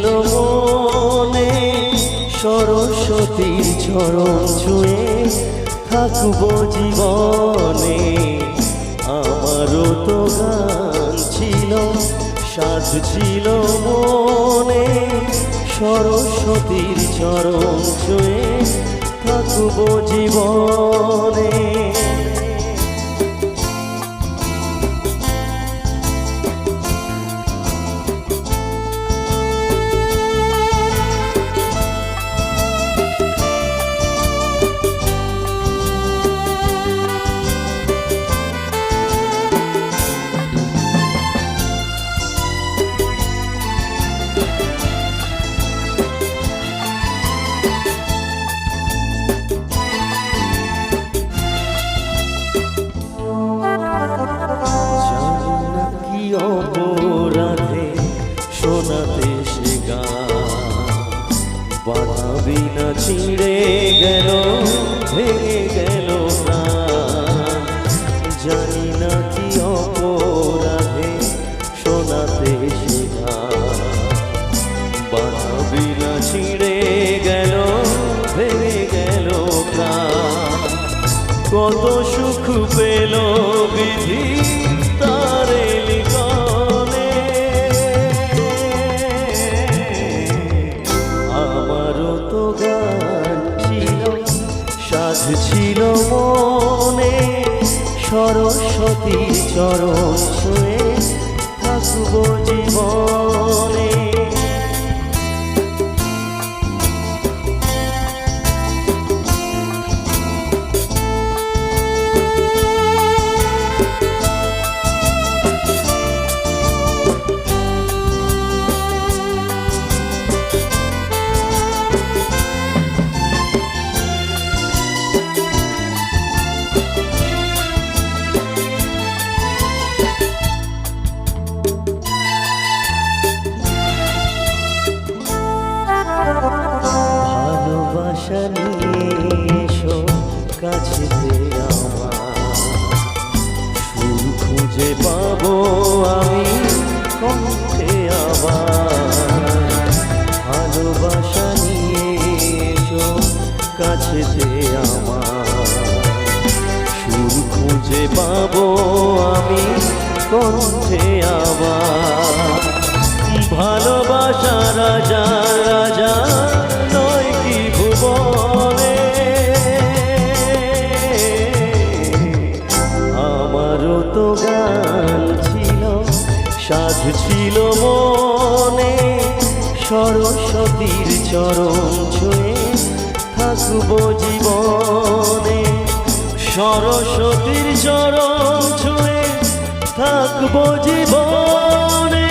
ছিল মনে, সরস্বতীর চরণ ছুঁয়ে থাকব জীবনে। আমারও তো গান ছিল, সাজ ছিল মনে, সরস্বতীর চরণ ছুঁয়ে থাকব জীবনে। শোনাতে সে গান না, ছিঁড়ে গেল, ভেঙে গেল জানি না কি অপরাধে শোনাতে সে গান না, ছিঁড়ে গেল, ভেঙে গেল কত সুখ পেল বিধি ছিল মনে সরস্বতীর চরণ ছুঁয়ে থাকব জীবনে কাছেতে সুর খুঁজে পাবো আমি আবার। ভালোবাসা নিয়ে এসো আমার সুর খুঁজে পাবো আমি কণ্ঠে আবার। ভালোবাসা রাজা রাজা সাজ ছিল মনে সরস্বতীর চরণ ছুঁয়ে থাকব জীবনে। সরস্বতীর চরণ ছুঁয়ে থাকব জীবনে।